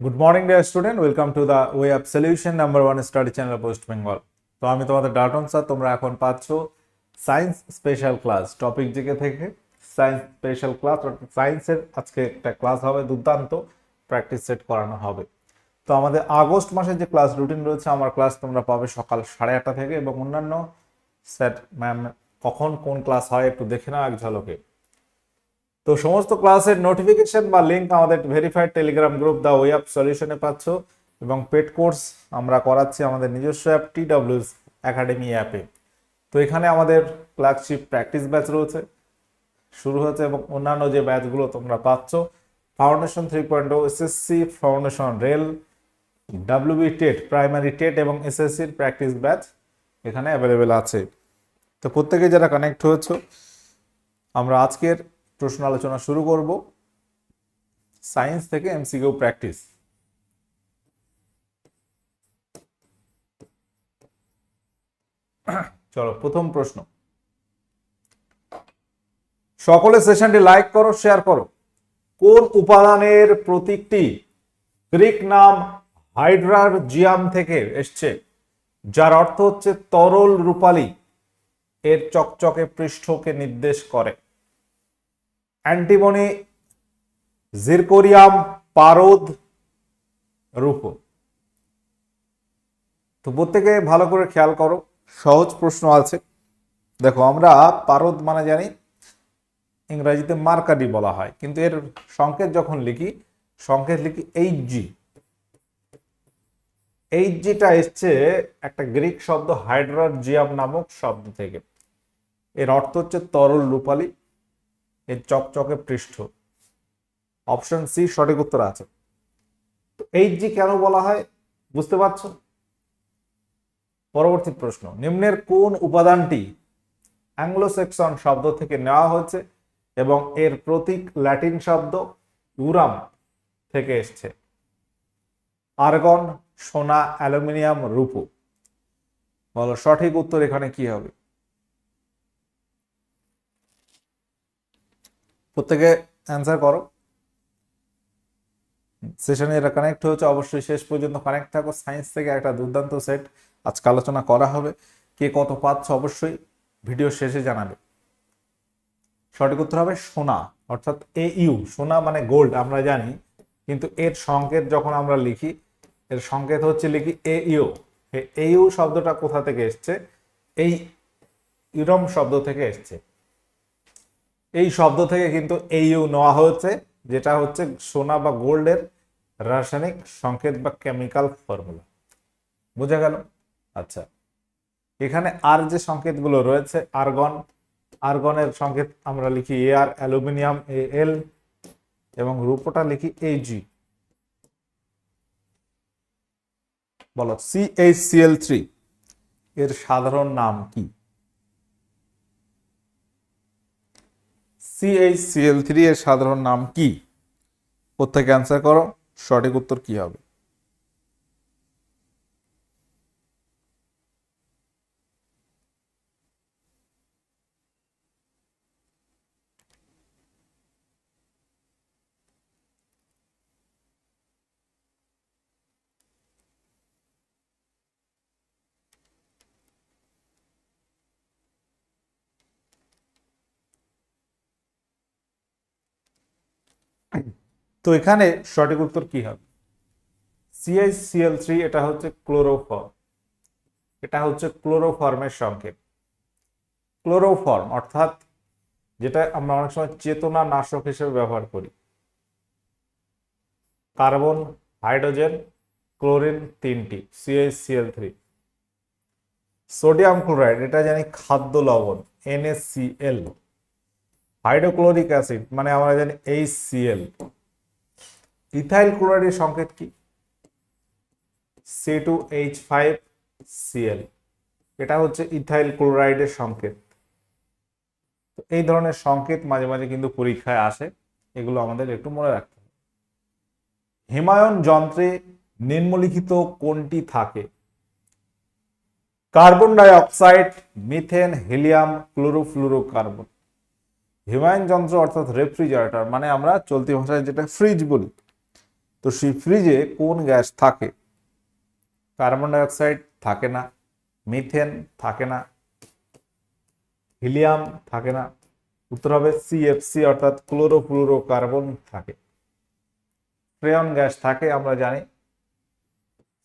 Good morning dear student welcome to the way of solution number one study channel West Bengal তো আমি তোমাদের ডাটন sir তোমরা এখন পাচ্ছ science special class topic GK থেকে সায়েন্স স্পেশাল ক্লাস অর্থাৎ সায়েন্সের আজকে একটা ক্লাস হবে, দুর্দান্ত প্র্যাকটিস সেট করানো হবে। তো আমাদের আগস্ট মাসের যে ক্লাস রুটিন রয়েছে, আমার ক্লাস তোমরা পাবে সকাল সাড়ে আটটা থেকে এবং অন্যান্য স্যার ম্যাম কখন কোন ক্লাস হয় একটু দেখে নাও এক ঝলকে। তো সমস্ত ক্লাসের নোটিফিকেশন বা লিঙ্ক আমাদের verified Telegram group the way of সলিউশনে পাচ্ছ এবং পেড কোর্স আমরা করাচ্ছি আমাদের নিজস্ব অ্যাপ টি ডাব্লিউস একাডেমি অ্যাপে তো এখানে আমাদের ফ্ল্যাগশিপ প্র্যাকটিস ব্যাচ রয়েছে, শুরু হয়েছে এবং অন্যান্য যে ব্যাচগুলো তোমরা পাচ্ছ ফাউন্ডেশন থ্রি পয়েন্ট ও SSC foundation rail WB TET primary TET এবং এসএসসির প্র্যাকটিস ব্যাচ এখানে অ্যাভেলেবেল আছে। তো প্রত্যেকে যারা কানেক্ট হয়েছ, আমরা আজকের প্রশ্ন আলোচনা শুরু করব। সায়েন্স থেকে এমসিকিউ প্র্যাকটিস। চলো, প্রথম প্রশ্ন। সকলে সেশনটি লাইক করো, শেয়ার করো। কোন উপাদানের প্রতীকটি গ্রিক নাম হাইড্রার জিয়াম থেকে এসছে, যার অর্থ হচ্ছে তরল রূপালী? এর চকচকে পৃষ্ঠকে নির্দেশ করে। অ্যান্টিমনি, জিরকোরিয়াম, পারদ, রূপ। তো প্রত্যেকে ভালো করে খেয়াল করো, সহজ প্রশ্ন আছে। দেখো, আমরা পারদ মানে জানি, ইংরেজিতে মার্কারি বলা হয়, কিন্তু এর সংকেত যখন লিখি, সংকেত লিখি এইচ জি। এইচ জিটা এসছে একটা গ্রিক শব্দ হাইড্রাজিয়াম নামক শব্দ থেকে। এর অর্থ হচ্ছে তরল রূপালী। এর চকচকে পৃষ্ঠ। অপশন সি সঠিক উত্তর আছে। তো এইচ জি কেন বলা হয়, বুঝতে পারছ? পরবর্তী প্রশ্ন, নিম্নের কোন উপাদানটি অ্যাংলো সেকশন শব্দ থেকে নেওয়া হয়েছে এবং এর প্রতীক ল্যাটিন শব্দ ইউরাম থেকে এসছে? আর্গন, সোনা, অ্যালুমিনিয়াম, রূপো। বলো, সঠিক উত্তর এখানে কি হবে? প্রত্যেকে অ্যান্সার করো। সেশনে এরা কানেক্ট হয়েছে, অবশ্যই শেষ পর্যন্ত কানেক্ট থাকো। সায়েন্স থেকে একটা দুর্দান্ত সেট আজকে আলোচনা করা হবে। কে কত পাচ্ছ অবশ্যই ভিডিও শেষে জানাবে। সঠিক উত্তর হবে সোনা, অর্থাৎ এ ইউ সোনা মানে গোল্ড আমরা জানি। কিন্তু এর সংকেত যখন আমরা লিখি, এর সংকেত হচ্ছে লিখি এ ইউ এ ইউ শব্দটা কোথা থেকে এসছে? এই ইউরম শব্দ থেকে এসছে। এই শব্দ থেকে কিন্তু এইউ নেওয়া হয়েছে, যেটা হচ্ছে সোনা বা গোল্ডের রাসায়নিক সংকেত বা কেমিক্যাল ফর্মুলা। বোঝা গেল? আচ্ছা। এখানে আর যে সংকেতগুলো রয়েছে, আর্গন, আর্গনের সংকেত আমরা লিখি এ আর, অ্যালুমিনিয়াম, এ এল, এবং রূপটা লিখি এ জি। বলো, C H C L three, এর সাধারণ নাম কি? সিএইচসিএল থ্রি এর সাধারণ নাম কি? প্রত্যেকে অ্যান্সার করো। সঠিক উত্তর কি হবে? তো এখানে সঠিক উত্তর কি হবে? সিএইচসিএল থ্রি এটা হচ্ছে ক্লোরোফর্ম এটা হচ্ছে ক্লোরোফর্মের সংকেত ক্লোরোফর্ম অর্থাৎ যেটা আমরা অনেক সময় চেতনা নাশক হিসেবে ব্যবহার করি। কার্বন, হাইড্রোজেন, ক্লোরিন তিনটি সিএইচসিএল থ্রি সোডিয়াম ক্লোরাইড, এটা জানি খাদ্য লবণ এনএসসিএল হাইড্রোক্লোরিক অ্যাসিড মানে আমরা জানি এইচসিএল ইথাইল ক্লোরাইডের সংকেত কি? C two H five CL এটা হচ্ছে ইথাইল ক্লোরাইডের সংকেত। তো এই ধরনের সংকেত মাঝে মাঝে কিন্তু পরীক্ষায় আসে। এগুলো আমাদের একটু মনে রাখতে হবে। হিমায়ন যন্ত্রে নিম্নলিখিত কোনটি থাকে? Carbon dioxide methane, helium, chlorofluorocarbon. হিমায়ন যন্ত্র অর্থাৎ রেফ্রিজারেটর মানে আমরা চলতি ভাষায় যেটা ফ্রিজ বলি। তো সেই ফ্রিজে কোন গ্যাস থাকে? কার্বন ডাইঅক্সাইড থাকে না মিথেন থাকে না হিলিয়াম থাকে না, উত্তর হবে সিএফসি অর্থাৎ ক্লোরোফ্লুরো কার্বন থাকে। ফ্রেয়ন গ্যাস থাকে, আমরা জানি।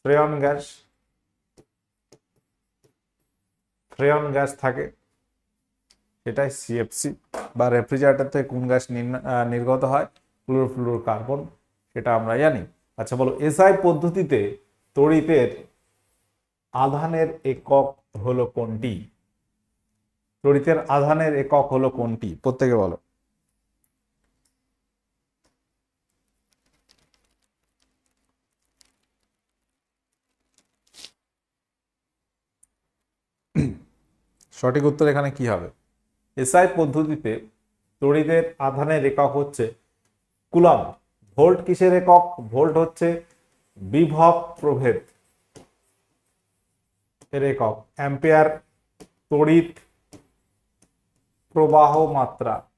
ফ্রেয়ন গ্যাস ফ্রেয়ন গ্যাস থাকে, সেটাই সিএফসি বা রেফ্রিজারেটর থেকে কোন গ্যাস নির্গত হয়? ক্লোরোফ্লুরো কার্বন সেটা আমরা জানি। আচ্ছা বলো, এসআই পদ্ধতিতে তড়িতের আধানের একক হলো কোনটি? তড়িতের আধানের একক হলো কোনটি? প্রত্যেকে বলো। সঠিক উত্তর এখানে কি হবে? এসআই পদ্ধতিতে তড়িতের আধানের একক হচ্ছে কুলাম ভোল্ট কিসের একক? ভোল্ট হচ্ছে বিভব প্রভেদ এর একক। অ্যাম্পিয়ার, তড়িৎ প্রবাহ মাত্রা।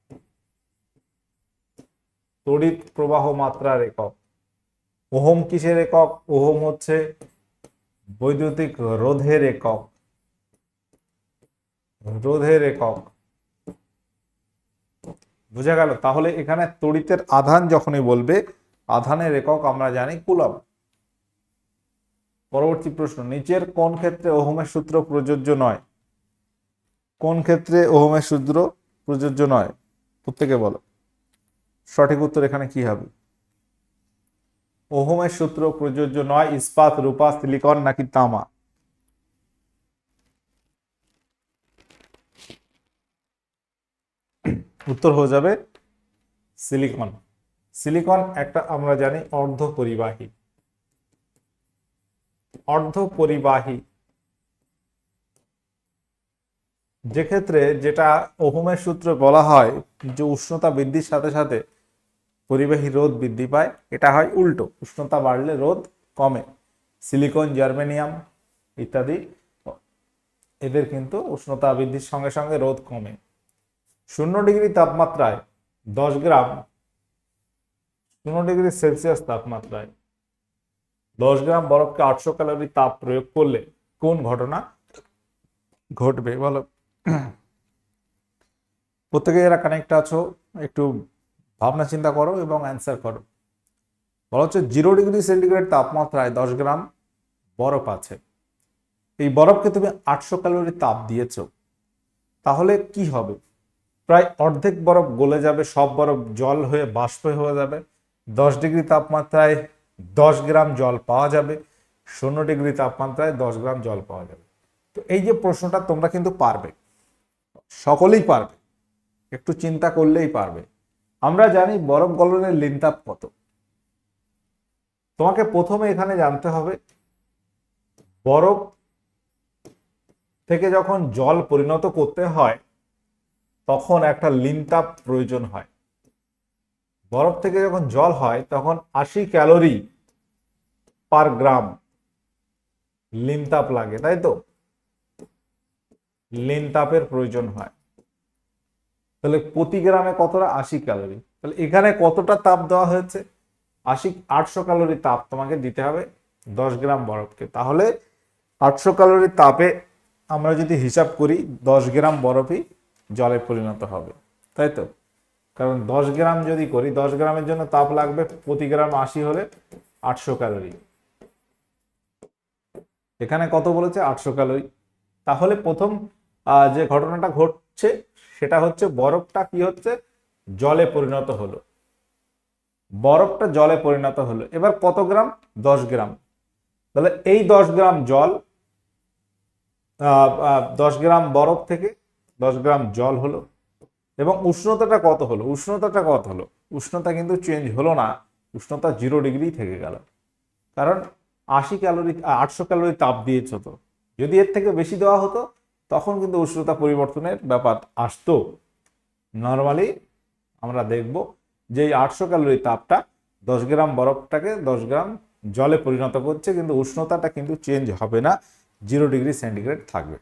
তড়িৎ প্রবাহ মাত্রার একক। ওহম কিসের একক? ওহম হচ্ছে বৈদ্যুতিক রোধের একক। রোধের একক। বোঝা গেল? তাহলে এখানে তড়িতের আধান যখনই বলবে, আধানের একক আমরা জানি কুলম পরবর্তী প্রশ্ন, নিচের কোন ক্ষেত্রে ওহমের সূত্র প্রযোজ্য নয়? কোন ক্ষেত্রে ওহমের সূত্র প্রযোজ্য নয়? প্রত্যেকে বলো। সঠিক উত্তর এখানে কি হবে? ওহমের সূত্র প্রযোজ্য নয়, ইস্পাত, রূপা, সিলিকন নাকি তামা? উত্তর হয়ে যাবে সিলিকন সিলিকন একটা আমরা জানি অর্ধ পরিবাহী অর্ধ পরিবাহী যে ক্ষেত্রে যেটা ওহমের সূত্রে বলা হয় যে উষ্ণতা বৃদ্ধির সাথে সাথে পরিবাহী রোধ বৃদ্ধি পায়, এটা হয় উল্টো। উষ্ণতা বাড়লে রোধ কমে। সিলিকন জার্মেনিয়াম ইত্যাদি, এদের কিন্তু উষ্ণতা বৃদ্ধির সঙ্গে সঙ্গে রোধ কমে। শূন্য ডিগ্রি তাপমাত্রায় দশ গ্রাম, শূন্য ডিগ্রি সেলসিয়াস তাপমাত্রায় দশ গ্রাম বরফকে আটশো ক্যালোরি তাপ প্রয়োগ করলে কোন ঘটনা ঘটবে বলো? প্রত্যেকে যারা কানেক্ট আছো, একটু ভাবনা চিন্তা করো এবং অ্যান্সার করো। বলা হচ্ছে জিরো ডিগ্রি সেন্টিগ্রেড তাপমাত্রায় দশ গ্রাম বরফ আছে। এই বরফকে তুমি আটশো ক্যালোরি তাপ দিয়েছ। তাহলে কি হবে? প্রায় অর্ধেক বরফ গলে যাবে, সব বরফ জল হয়ে, বাষ্প হয়ে যাবে। দশ ডিগ্রি তাপমাত্রায় দশ গ্রাম জল পাওয়া যাবে। শূন্য ডিগ্রি তাপমাত্রায় দশ গ্রাম জল পাওয়া যাবে। তো এই যে প্রশ্নটা তোমরা কিন্তু পারবে। সকলেই পারবে। একটু চিন্তা করলেই পারবে। আমরা জানি বরফ গলনের লিনতাপ কত। তোমাকে প্রথমে এখানে জানতে হবে, বরফ থেকে যখন জল পরিণত করতে হয় তখন একটা লিনতাপ প্রয়োজন হয়। বরফ থেকে যখন জল হয়, তখন আশি ক্যালোরি পার গ্রাম লিনতাপ লাগে, তাই তো? লিনতাপের প্রয়োজন হয়। তাহলে প্রতি গ্রামে কতটা? আশি ক্যালোরি। তাহলে এখানে কতটা তাপ দেওয়া হয়েছে? আশি, আটশো ক্যালোরি তাপ তোমাকে দিতে হবে দশ গ্রাম বরফকে। তাহলে আটশো ক্যালোরি তাপে আমরা যদি হিসাব করি, দশ গ্রাম বরফই জলে পরিণত হবে। তাই তো? কারণ দশ গ্রাম যদি করি, দশ গ্রামের জন্য তাপ লাগবে প্রতি গ্রাম আশি হলে আটশো ক্যালোরি। এখানে কত বলেছে? আটশো ক্যালোরি। তাহলে প্রথম যে ঘটনাটা ঘটছে, সেটা হচ্ছে বরফটা কি হচ্ছে? জলে পরিণত হলো। বরফটা জলে পরিণত হলো। এবার কত গ্রাম? দশ গ্রাম। তাহলে এই দশ গ্রাম জল দশ গ্রাম বরফ থেকে দশ গ্রাম জল হলো এবং উষ্ণতাটা কত হলো? উষ্ণতাটা কত হলো? উষ্ণতা কিন্তু চেঞ্জ হলো না। উষ্ণতা জিরো ডিগ্রি থেকে গেল। কারণ আশি ক্যালোরি আটশো ক্যালোরি তাপ দিয়েছ তো। যদি এর থেকে বেশি দেওয়া হতো, তখন কিন্তু উষ্ণতা পরিবর্তনের ব্যাপার আসতো। নর্মালি আমরা দেখব যে এই আটশো ক্যালোরি তাপটা দশ গ্রাম বরফটাকে দশ গ্রাম জলে পরিণত করছে, কিন্তু উষ্ণতাটা কিন্তু চেঞ্জ হবে না। জিরো ডিগ্রি সেন্টিগ্রেড থাকবে।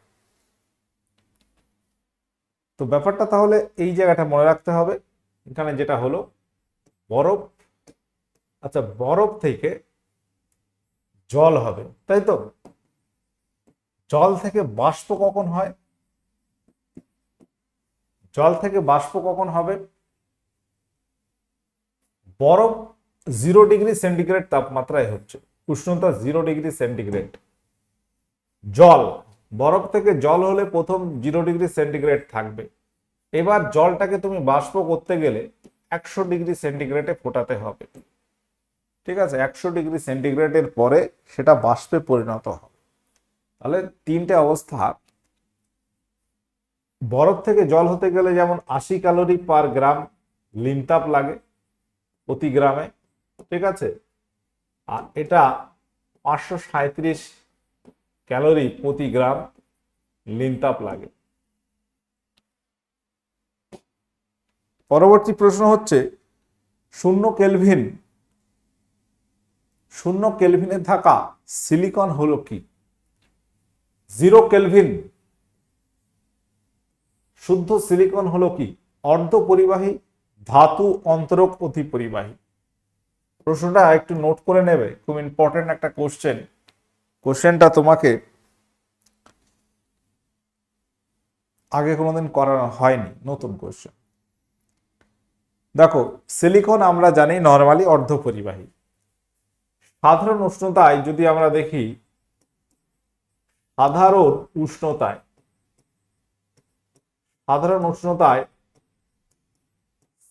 তো ব্যাপারটা তাহলে এই জায়গাটা মনে রাখতে হবে। এখানে যেটা হলো, বরফ আচ্ছা বরফ থেকে জল হবে, তাই তো? জল থেকে বাষ্প কখন হয়? জল থেকে বাষ্প কখন হবে? বরফ জিরো ডিগ্রি সেন্টিগ্রেড তাপমাত্রায় হচ্ছে, উষ্ণতা জিরো ডিগ্রি সেন্টিগ্রেড জল বরফ থেকে জল হলে প্রথম জিরো ডিগ্রি সেন্টিগ্রেড থাকবে। এবার জলটাকে তুমি বাষ্প করতে গেলে একশো ডিগ্রি সেন্টিগ্রেডে ফোটাতে হবে। ঠিক আছে? একশো ডিগ্রি সেন্টিগ্রেডের পরে সেটা বাষ্পে পরিণত হবে। তাহলে তিনটে অবস্থা। বরফ থেকে জল হতে গেলে যেমন আশি ক্যালোরি পার গ্রাম লিনতাপ লাগে প্রতি গ্রামে, ঠিক আছে? আর এটা পাঁচশো সাঁত্রিশ ক্যালোরি প্রতি গ্রাম লিনতাপ লাগে। পরবর্তী প্রশ্ন হচ্ছে, শূন্য কেলভিন, শূন্য কেলভিনে থাকা সিলিকন হলো কি? জিরো কেলভিন শুদ্ধ সিলিকন হলো কি? অর্ধ পরিবাহী ধাতু অন্তরক অতি পরিবাহী প্রশ্নটা একটু নোট করে নেবে, খুব ইম্পর্টেন্ট একটা কোশ্চেন কোশ্চেনটা তোমাকে আগে কোনোদিন করানো হয়নি, নতুন কোশ্চেন দেখো সিলিকন আমরা জানি নর্মালি অর্ধ পরিবাহী সাধারণ উষ্ণতায় যদি আমরা দেখি, সাধারণ উষ্ণতায় সাধারণ উষ্ণতায়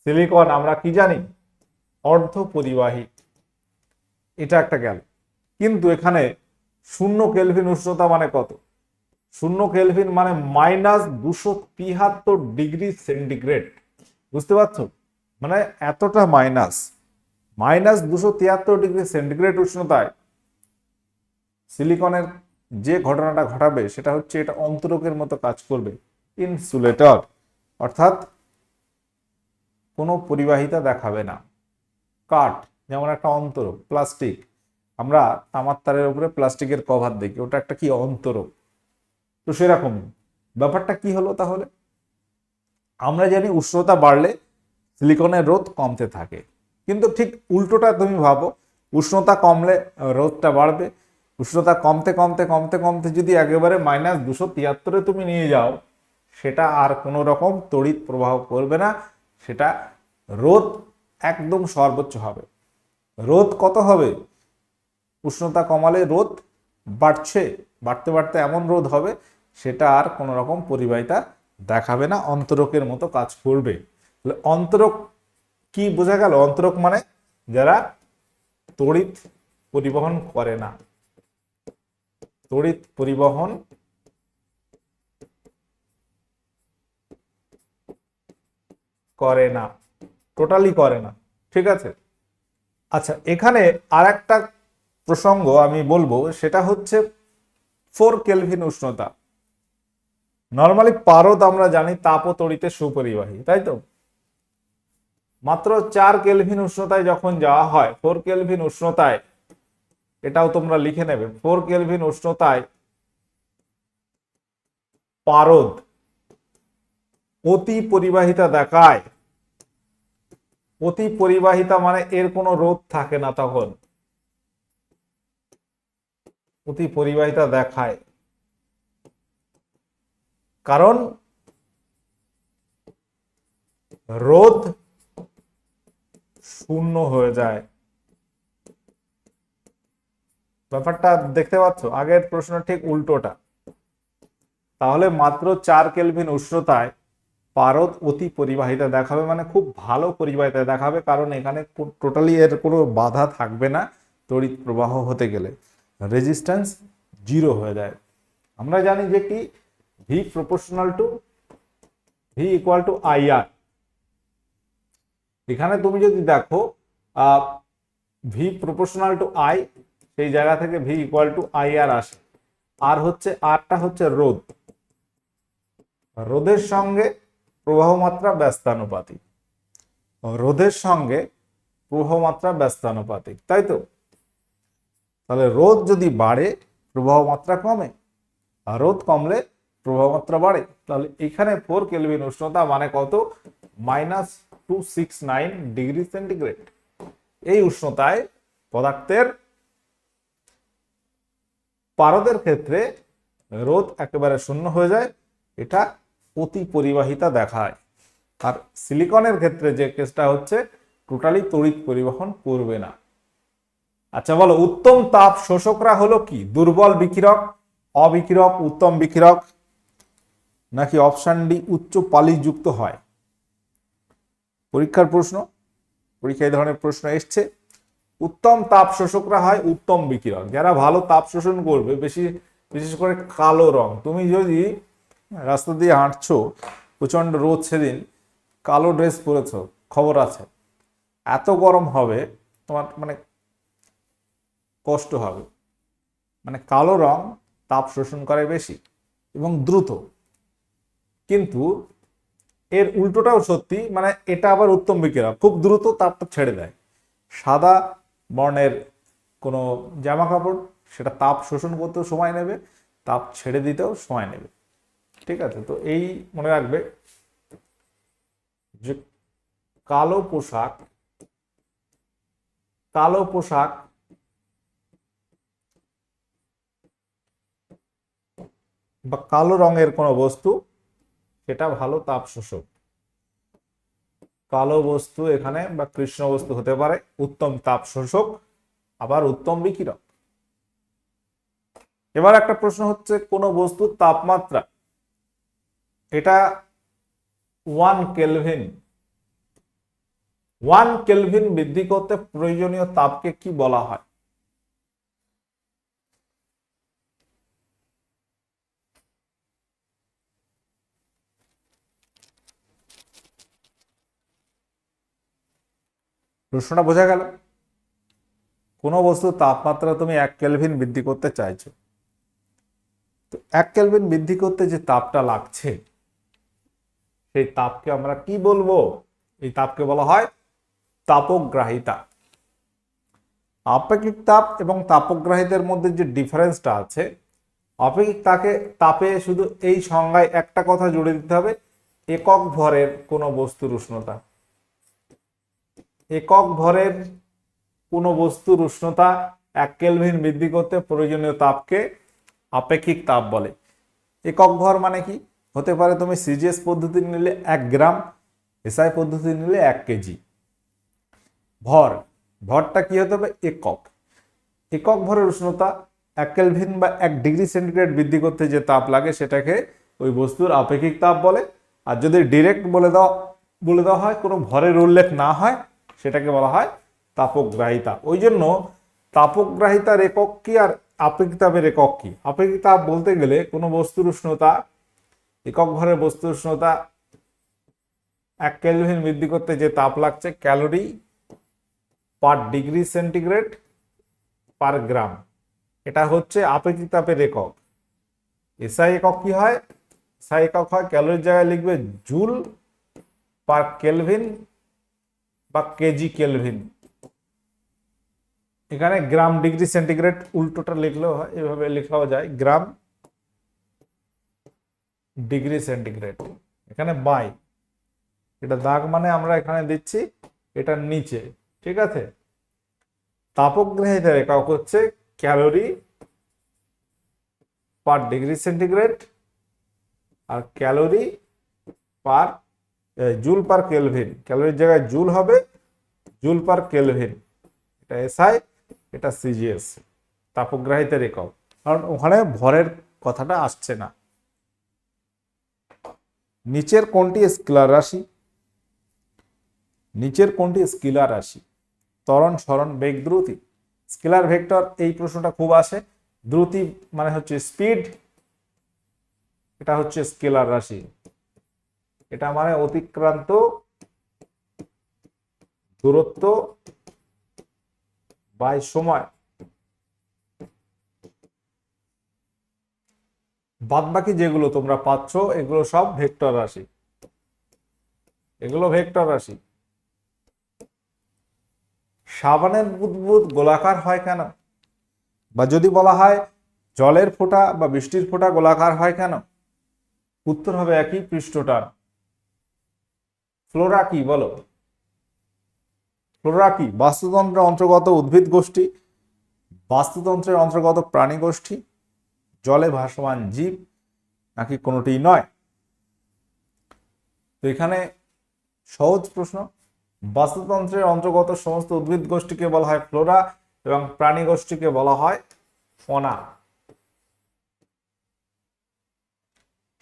সিলিকন আমরা কি জানি? অর্ধ পরিবাহী এটা একটা গেল। কিন্তু এখানে শূন্য কেলভিন উষ্ণতা মানে কত? শূন্য কেলভিন মানে মাইনাস দুশো তিয়াত্তর ডিগ্রি সেন্টিগ্রেড। বুঝতে পারছ? মানে এতটা মাইনাস। মাইনাস দুশো তিয়াত্তর ডিগ্রি সেন্টিগ্রেড উষ্ণতায় সিলিকনের যে ঘটনাটা ঘটাবে, সেটা হচ্ছে এটা অন্তরকের মতো কাজ করবে। ইনসুলেটর। অর্থাৎ কোনো পরিবাহিতা দেখাবে না। কাঠ, যেমন একটা অন্তরক, প্লাস্টিক। আমরা তামার তারের উপরে প্লাস্টিকের কভার দেখি, ওটা একটা কি অন্তরক তো সেরকম। ব্যাপারটা কি হলো তাহলে? আমরা জানি উষ্ণতা বাড়লে সিলিকনের রোধ কমতে থাকে। কিন্তু ঠিক উল্টোটা তুমি ভাবো, উষ্ণতা কমলে রোদটা বাড়বে। উষ্ণতা কমতে কমতে কমতে কমতে যদি একেবারে মাইনাস দুশো তিয়াত্তরে তুমি নিয়ে যাও, সেটা আর কোনো রকম তড়িৎ প্রবাহ করবে না। সেটা রোদ একদম সর্বোচ্চ হবে। রোদ কত হবে? উষ্ণতা কমালে রোদ বাড়ছে, বাড়তে বাড়তে এমন রোধ হবে, সেটা আর কোনো রকম পরিবাহিতা দেখাবে না, অন্তরকের মতো কাজ করবে। তাহলে অন্তরক কি বোঝা গেল? অন্তরক মানে যারা তড়িৎ পরিবহন করে না। তড়িৎ পরিবহন করে না টোটালি করে না। ঠিক আছে? আচ্ছা এখানে আর একটা প্রসঙ্গ আমি বলব, সেটা হচ্ছে ফোর কেলভিন উষ্ণতা। নর্মালি পারদ আমরা জানি তাপ তড়িতে সুপরিবাহী, তাই তো? মাত্র চার কেলভিন উষ্ণতায় যখন যাওয়া হয়, ফোর কেলভিন উষ্ণতায়, এটাও তোমরা লিখে নেবে, ফোর কেলভিন উষ্ণতায় পারদ অতি পরিবাহিতা দেখায়। অতি পরিবাহিতা মানে এর কোনো রোধ থাকে না তখন। অতি পরিবাহিতা দেখায়। কারণ রোধ শূন্য হয়ে যায়। ব্যাপারটা দেখতে পাচ্ছ? আগের প্রশ্ন ঠিক উল্টোটা। তাহলে মাত্র চার কেলভিন উষ্ণতায় পারদ অতি পরিবাহিতা দেখাবে মানে খুব ভালো পরিবাহিতা দেখাবে, কারণ এখানে টোটালি এর কোনো বাধা থাকবে না তড়িৎ প্রবাহ হতে গেলে। রেজিস্ট্যান্স জিরো হয়ে যায়। আমরা জানি যে কি? V proportional to V equal to I R এখানে তুমি যদি দেখো ভি প্রপোর্শনাল টু আই সেই জায়গা থেকে V equal to I R আসে। আর হচ্ছে আরটা হচ্ছে রোধ। রোধের সঙ্গে প্রবাহ মাত্রা ব্যস্তানুপাতিক। রোধের সঙ্গে প্রবাহ মাত্রা ব্যস্তানুপাতিক, তাই তো? তাহলে রোদ যদি বাড়ে, প্রবাহ মাত্রা কমে, আর রোদ কমলে প্রবাহ মাত্রা বাড়ে, তাহলে এখানে ফোর কেলভিন উষ্ণতা মানে কত? Minus two six nine degree centigrade এই উষ্ণতায় পদার্থের পারদের ক্ষেত্রে রোদ একেবারে শূন্য হয়ে যায়, এটা অতি পরিবাহিতা দেখায়। আর সিলিকনের ক্ষেত্রে যে কেসটা হচ্ছে টোটালি তড়িৎ পরিবহন করবে না। আচ্ছা বলো, উত্তম তাপ শোষকরা হলো কি? দুর্বল বিকিরক, অবিকিরক, উত্তম বিকিরক, নাকি অপশান ডি, উচ্চ পালিযুক্ত হয়? পরীক্ষার প্রশ্ন, পরীক্ষায় এই ধরনের প্রশ্ন এসছে। উত্তম তাপ শোষকরা হয় উত্তম বিকিরক। যারা ভালো তাপ শোষণ করবে, বেশি, বিশেষ করে কালো রং। তুমি যদি রাস্তা দিয়ে হাঁটছো প্রচণ্ড রোদ সেদিন, কালো ড্রেস পরেছো, খবর আছে, এত গরম হবে, তোমার মানে কষ্ট হবে। মানে কালো রং তাপ শোষণ করে বেশি এবং দ্রুত। কিন্তু এর উল্টোটাও সত্যি মানে এটা আবার উত্তম বিকিরক খুব দ্রুত তাপটা ছেড়ে দেয়। সাদা বর্ণের কোনো জামা কাপড় সেটা তাপ শোষণ করতেও সময় নেবে, তাপ ছেড়ে দিতেও সময় নেবে। ঠিক আছে? তো এই মনে রাখবে যে কালো পোশাক কালো পোশাক বা কালো রঙের কোনো বস্তু, সেটা ভালো তাপ শোষক। কালো বস্তু এখানে বা কৃষ্ণ বস্তু হতে পারে, উত্তম তাপ শোষক, আবার উত্তম বিকিরক এবার একটা প্রশ্ন হচ্ছে, কোন বস্তুর তাপমাত্রা, এটা ওয়ান কেলভিন ওয়ান কেলভিন বৃদ্ধি করতে প্রয়োজনীয় তাপকে কি বলা হয়? প্রশ্নটা বোঝা গেল। কোনো বস্তুর তাপমাত্রা তুমি এক কেলভিন বৃদ্ধি করতে চাইছো। তো এক কেলভিন বৃদ্ধি করতে যে তাপটা লাগছে, সেই তাপকে আমরা কি বলব? এই তাপকে বলা হয় তাপগ্রাহিতা। আপেক্ষিক তাপ এবং তাপগ্রাহিতার মধ্যে যে ডিফারেন্সটা আছে, আপেক্ষিক তাকে, তাপে শুধু এই সংজ্ঞায় একটা কথা জুড়ে দিতে হবে, একক ভরের কোনো বস্তুর উষ্ণতা। একক ভরের কোনো বস্তুর উষ্ণতা এক কেলভিন বৃদ্ধি করতে প্রয়োজনীয় তাপকে আপেক্ষিক তাপ বলে। একক ভর মানে কি? হতে পারে তুমি সিজিএস পদ্ধতি নিলে এক গ্রাম এসআই পদ্ধতি নিলে এক কেজি। ভর, ভরটা কি হতে হবে? একক। একক ভরের উষ্ণতা এক কেলভিন বা এক ডিগ্রি সেন্টিগ্রেড বৃদ্ধি করতে যে তাপ লাগে সেটাকে ওই বস্তুর আপেক্ষিক তাপ বলে। আর যদি ডিরেক্ট বলে দেওয়া বলে দেওয়া হয়, কোনো ভরের উল্লেখ না হয় সেটাকে বলা হয় তাপগ্রাহিতা। ওই জন্য তাপগ্রাহিতার একক কি আর আপেক্ষিক তাপের একক কি? আপেক্ষিক তাপ বলতে গেলে কোনো বস্তুর উষ্ণতা, একক ভরের বস্তুর উষ্ণতা, এক কেলভিন বৃদ্ধি করতে যে তাপ লাগছে, calorie per degree centigrade per gram. এটা হচ্ছে আপেক্ষিক তাপের একক। এসআই একক কি হয়? এসআই একক হয় ক্যালোরির জায়গায় লিখবে জুল পার কেলভিন বা কেজি কেলভিন। এখানে গ্রাম ডিগ্রি সেন্টিগ্রেড উল্টোটা লিখলেও হয়, এভাবে লেখাও যায়। Gram degree centigrade. এখানে বাই। এটা দাগ মানে আমরা এখানে দিচ্ছি এটার নিচে। ঠিক আছে? তাপগ্রাহিতার একক হচ্ছে ক্যালোরি পার ডিগ্রি সেন্টিগ্রেড আর calorie per joule per kelvin. ক্যালোরির জায়গায় জুল হবে, জুল পার কেলভিন। এটা এসআই, এটা সিজিএস। তাপগ্রাহিতার একক কারণ ওখানে ভরের কথাটা আসছে না। নিচের কোনটি স্কেলার রাশি? নিচের কোনটি স্কেলার রাশি? ত্বরণ সরণ বেগ, দ্রুতি। স্কেলার ভেক্টর, এই প্রশ্নটা খুব আসে। দ্রুতি মানে হচ্ছে স্পিড, এটা হচ্ছে স্কেলার রাশি। এটা মানে অতিক্রান্ত দূরত্ব বাই সময়। বাদ বাকি যেগুলো তোমরা পাচ্ছ, এগুলো সব ভেক্টর রাশি। এগুলো ভেক্টর রাশি। সাবানের বুদবুদ গোলাকার হয় কেন? বা যদি বলা হয় জলের ফোঁটা বা বৃষ্টির ফোঁটা গোলাকার হয় কেন? উত্তর হবে একই পৃষ্ঠটান ফ্লোরা কি, বলো? ফ্লোরা কি? বাস্তুতন্ত্রের অন্তর্গত উদ্ভিদ গোষ্ঠী, বাস্তুতন্ত্রের অন্তর্গত প্রাণী গোষ্ঠী, জলে ভাসমান জীব, নাকি কোনোটি নয়? তো এখানে সহজ প্রশ্ন। বাস্তুতন্ত্রের অন্তর্গত সমস্ত উদ্ভিদ গোষ্ঠীকে বলা হয় ফ্লোরা এবং প্রাণী গোষ্ঠীকে বলা হয় ফনা।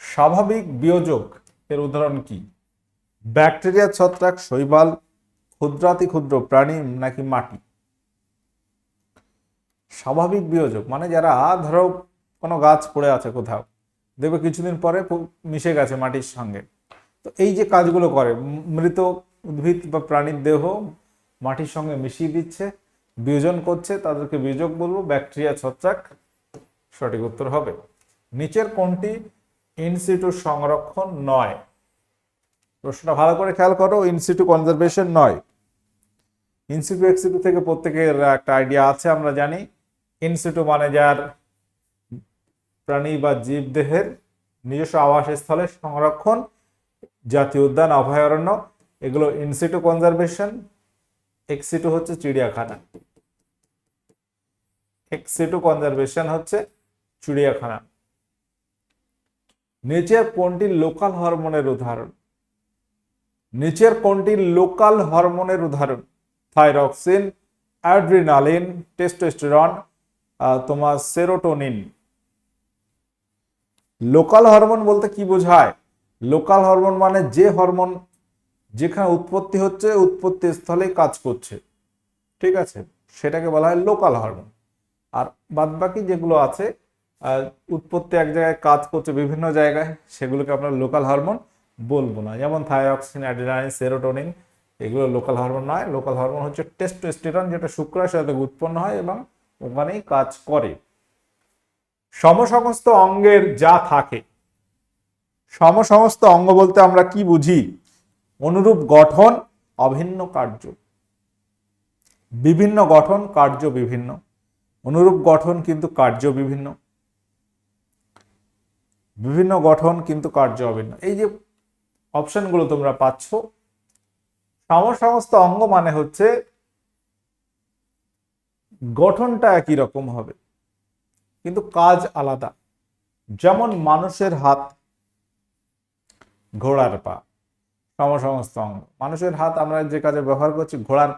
স্বাভাবিক বিয়োজক এর উদাহরণ কি? ব্যাকটেরিয়া, ছত্রাক, শৈবাল, ক্ষুদ্রাতি ক্ষুদ্র প্রাণী নাকি মাটি? স্বাভাবিক বিয়োজক মানে যারা, ধরো, কোনো গাছ পড়ে আছে কোথাও, দেখবে কিছুদিন পরে মিশে গেছে মাটির সঙ্গে। তো এই যে কাজগুলো করে মৃত উদ্ভিদ বা প্রাণীর দেহ মাটির সঙ্গে মিশিয়ে দিচ্ছে, বিয়োজন করছে, তাদেরকে বিয়োজক বলব, ব্যাকটেরিয়া, ছত্রাক, সঠিক উত্তর হবে। নিচের কোনটি? ইনসিটু সংরক্ষণ নয়। প্রশ্নটা ভালো করে খেয়াল করো ইনসিটু কনজারভেশন নয়। ইনসিটু এক্সিটু থেকে প্রত্যেকের একটা আইডিয়া আছে, আমরা জানি। ইনসিটু মানে যার প্রাণী বা জীব দেহের নিজস্ব আবাসস্থলে সংরক্ষণ, জাতীয় উদ্যান, অভয়ারণ্য, এগুলো ইনসিটু কনজারভেশন এক্সিটু হচ্ছে চিড়িয়াখানা। এক্সিটু কনজারভেশন হচ্ছে চিড়িয়াখানা। নিচের কোনটি লোকাল হরমোনের উদাহরণ? নিচের কোনটি লোকাল হরমোনের উদাহরণ? থাইরক্সিন, অ্যাড্রিনালিন, টেস্টোস্টেরন তোমার সেরোটোনিন। লোকাল হরমোন বলতে কি বোঝায়? লোকাল হরমোন মানে যে হরমোন যেখানে উৎপত্তি হচ্ছে, উৎপত্তি স্থলে কাজ করছে। ঠিক আছে? সেটাকে বলা হয় লোকাল হরমোন। আর বাদবাকি যেগুলো আছে উৎপত্তি এক জায়গায় কাজ করছে বিভিন্ন জায়গায়, সেগুলোকে আপনার লোকাল হরমোন বলব না। যেমন থাইরক্সিন অ্যাড্রিনালিন, সেরোটোনিন, এগুলো লোকাল হরমোন নয়। লোকাল হরমোন হচ্ছে টেস্ট টেস্টোস্টেরন যেটা শুক্রাশয় থেকে উৎপন্ন হয় এবং ওখানেই কাজ করে। সমসমস্ত অঙ্গের যা থাকে, সমসমস্ত অঙ্গ বলতে আমরা কি বুঝি? অনুরূপ গঠন, অভিন্ন কার্য। বিভিন্ন গঠন, কার্য বিভিন্ন। অনুরূপ গঠন কিন্তু কার্য বিভিন্ন। বিভিন্ন গঠন কিন্তু কার্য অভিন্ন। এই যে অপশনগুলো তোমরা পাচ্ছ। সমস্ত অঙ্গ মানে হচ্ছে গঠনটা একই রকম হবে, কিন্তু কাজ আলাদা। যেমন মানুষের হাত ঘোড়ার পা সমসমস্ত অঙ্গ। মানুষের হাত আমরা যে কাজে ব্যবহার করছি, ঘোড়ার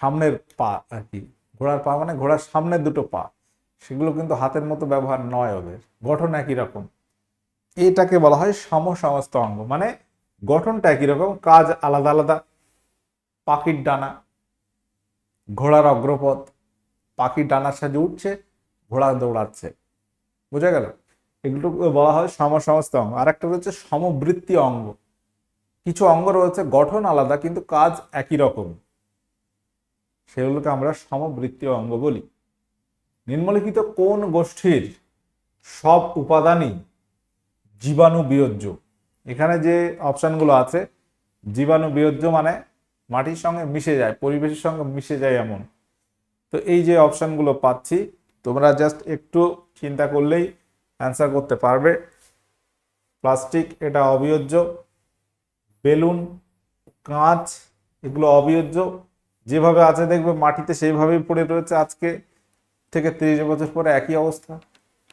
সামনের পা আর কি। ঘোড়ার পা মানে ঘোড়ার সামনের দুটো পা। সেগুলো কিন্তু হাতের মতো ব্যবহার নয় ওদের। গঠন একই রকম। এটাকে বলা হয় সমসমস্ত অঙ্গ। মানে গঠনটা একই রকম, কাজ আলাদা আলাদা। পাখির ডানা, ঘোড়ার অগ্রপথ, পাখির ডানার সাহায্যে উঠছে, ঘোড়া দৌড়াচ্ছে। বোঝা গেল? এগুলো বলা হয় সমসমস্ত অঙ্গ। আর একটা রয়েছে সমবৃত্তি অঙ্গ। কিছু অঙ্গ রয়েছে গঠন আলাদা, কিন্তু কাজ একই রকম। সেগুলোকে আমরা সমবৃত্তীয় অঙ্গ বলি। নিম্নলিখিত কোন গোষ্ঠীর সব উপাদানই জীবাণু বিয়োজ্য। এখানে যে অপশানগুলো আছে, জীবাণু বিয়োজ্য মানে মাটির সঙ্গে মিশে যায়, পরিবেশের সঙ্গে মিশে যায় এমন। তো এই যে অপশানগুলো পাচ্ছি, তোমরা জাস্ট একটু চিন্তা করলেই অ্যান্সার করতে পারবে। প্লাস্টিক, এটা অবিয়োজ্য। বেলুন, কাঁচ, এগুলো অবিয়োজ্য। যেভাবে আছে দেখবে মাটিতে সেইভাবেই পড়ে রয়েছে আজকে থেকে তিরিশ বছর পরে একই অবস্থা।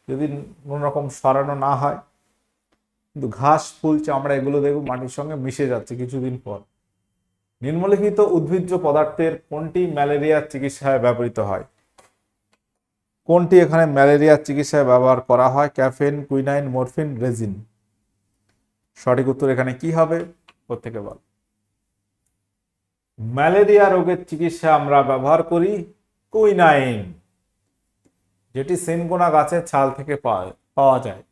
যদি কোনো রকম সরানো না হয়। কিন্তু ঘাস, ফুল, চামড়া এগুলো দেখবে মাটির সঙ্গে মিশে যাচ্ছে কিছুদিন পর। নিম্নলিখিত উদ্ভিজ্জ পদার্থের কোনটি ম্যালেরিয়ার চিকিৎসায় ব্যবহৃত হয়? কোনটি এখানে ম্যালেরিয়ার চিকিৎসায় ব্যবহার করা হয়? Caffeine quinine, morphine, resin. সঠিক উত্তর এখানে কি হবে? প্রত্যেকে বল। ম্যালেরিয়া রোগের চিকিৎসা আমরা ব্যবহার করি কুইনাইন, যেটি সিনকোনা গাছের ছাল থেকে পাওয়া- পাওয়া যায়।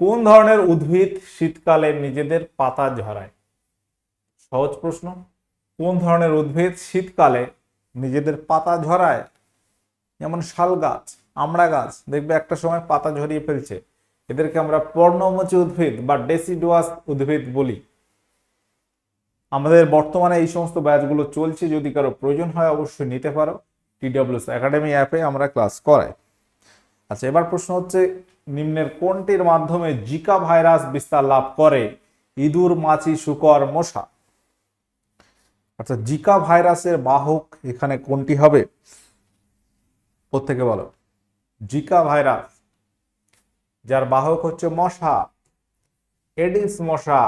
কোন ধরনের উদ্ভিদ শীতকালে নিজেদের পাতা ঝরায়? সহজ প্রশ্ন। কোন ধরনের উদ্ভিদ শীতকালে নিজেদের পাতা ঝরায়? যেমন শাল গাছ, আমড়া গাছ, দেখবে একটা সময় পাতা ঝরিয়ে ফেলছে। এদেরকে আমরা পর্ণমোচী উদ্ভিদ বা ডেসিডুয়াস উদ্ভিদ বলি। আমাদের বর্তমানে এই সমস্ত ব্যাচগুলো চলছে, যদি কারও প্রয়োজন হয় অবশ্যই নিতে পারো। টিডব্লিউএস একাডেমি অ্যাপে আমরা ক্লাস করাই। আচ্ছা এবার প্রশ্ন হচ্ছে নিম্নের কোনটির মাধ্যমে জিকা ভাইরাস বিস্তার লাভ করে? ইঁদুর, মাছি, শুকর, মশা। আচ্ছা জিকা ভাইরাসের বাহক এখানে কোনটি হবে? প্রত্যেকে বলো। জিকা ভাইরাস, যার বাহক হচ্ছে মশা। এডিস মশা।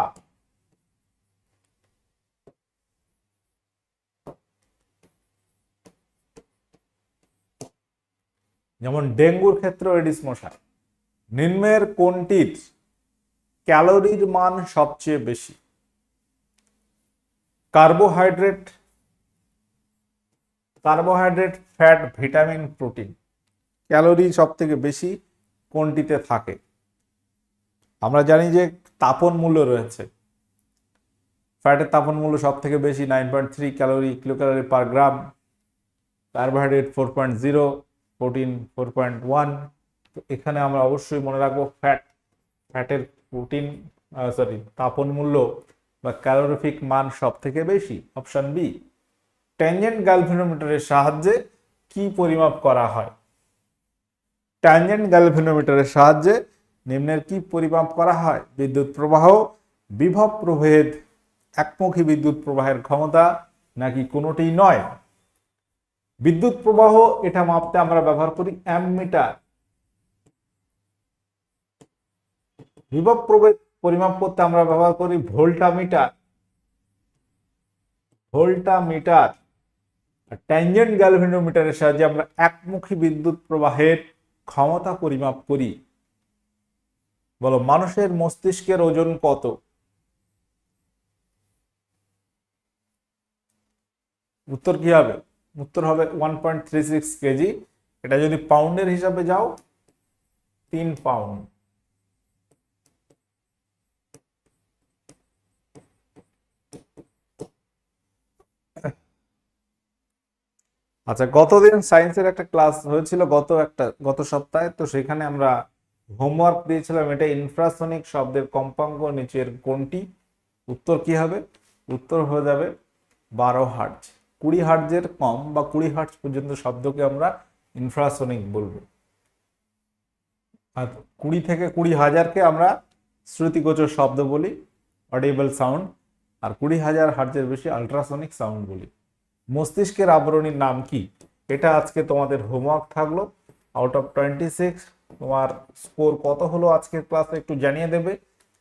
যেমন ডেঙ্গুর ক্ষেত্রেও এডিস মশা। নিম্নের কোনটির ক্যালোরির মান সবচেয়ে বেশি? Carbohydrate carbohydrate, fat, vitamin, protein. Calorie সব থেকে বেশি কোনটিতে থাকে? আমরা জানি যে তাপন মূল্য রয়েছে। ফ্যাটের তাপন মূল্য সব থেকে বেশি, nine point three calorie kilo calorie per gram. Carbohydrate, four point zero, protein, four point one. এখানে আমরা অবশ্যই মনে রাখব ফ্যাট ফ্যাটের প্রোটিন সরি তাপন মূল্য বা ক্যালোরিফিক মান সব থেকে বেশি অপশন বি ট্যানজেন্ট গ্যালভেনোমিটারের সাহায্যে কি পরিমাপ করা হয়? ট্যানজেন্ট গ্যালভেনোমিটারের সাহায্যে নিম্নের কি পরিমাপ করা হয়? বিদ্যুৎ প্রবাহ, বিভব প্রভেদ, একমুখী বিদ্যুৎ প্রবাহের ক্ষমতা নাকি কোনোটি নয়? বিদ্যুৎ প্রবাহ, এটা মাপতে আমরা ব্যবহার করি অ্যামমিটার বিভব প্রভেদ পরিমাপ করতে আমরা ব্যবহার করি ভোল্টামিটার। ভোল্টামিটার ট্যানজেন্ট গ্যালভেনোমিটারের সাহায্যে আমরা একমুখী বিদ্যুৎ প্রবাহের ক্ষমতা পরিমাপ করি। বলো, মানুষের মস্তিষ্কের ওজন কত? উত্তর কি হবে? উত্তর হবে one point three six KG. এটা যদি পাউন্ডের হিসাবে যাও, তিন পাউন্ড আচ্ছা গতদিন সায়েন্সের একটা ক্লাস হয়েছিল গত একটা, গত সপ্তাহে, তো সেখানে আমরা হোমওয়ার্ক দিয়েছিলাম। এটা ইনফ্রাসনিক শব্দের কম্পাঙ্ক নিচের কোনটি উত্তর কি হবে? উত্তর হয়ে যাবে বারো হার্জ কুড়ি হার্জের কম বা কুড়ি হার্জ পর্যন্ত শব্দকে আমরা ইনফ্রাসনিক বলব। আর কুড়ি থেকে কুড়ি হাজারকে আমরা শ্রুতিগোচর শব্দ বলি অডিয়েবল সাউন্ড, আর কুড়ি হাজার হার্জের বেশি আলট্রাসনিক সাউন্ড বলি। মস্তিষ্কের আবরণীর নাম কি? এটা আজকে তোমাদের হোমওয়ার্ক থাকল। আউট অফ টোয়েন্টি সিক্স তোমার স্কোর কত হলো আজকের ক্লাসে একটু জানিয়ে দেবে।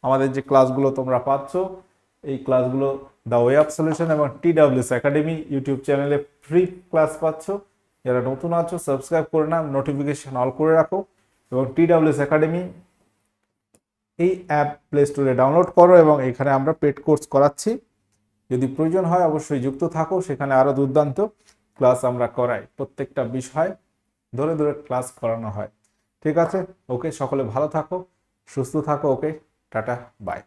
আমাদের যে ক্লাসগুলো তোমরা পাচ্ছ, এই ক্লাসগুলো দ্য ওয়ে অফ সলিউশন এবং টি ডাব্লিউএস একাডেমি ইউটিউব চ্যানেলে ফ্রি ক্লাস পাচ্ছ। যারা নতুন আছো সাবস্ক্রাইব করে নাও নোটিফিকেশন অল করে রাখো এবং টি ডাব্লিউএস একাডেমি এই অ্যাপ প্লে স্টোরে ডাউনলোড করো এবং এখানে আমরা পেড কোর্স করাচ্ছি। যদি প্রয়োজন হয় অবশ্যই যুক্ত থাকো, সেখানে আরও দুর্দান্ত ক্লাস আমরা করাই। প্রত্যেকটা বিষয় ধরে ধরে ক্লাস করানো হয়। ঠিক আছে? ওকে, সকলে ভালো থাকো, সুস্থ থাকো, ওকে, টাটা, বাই।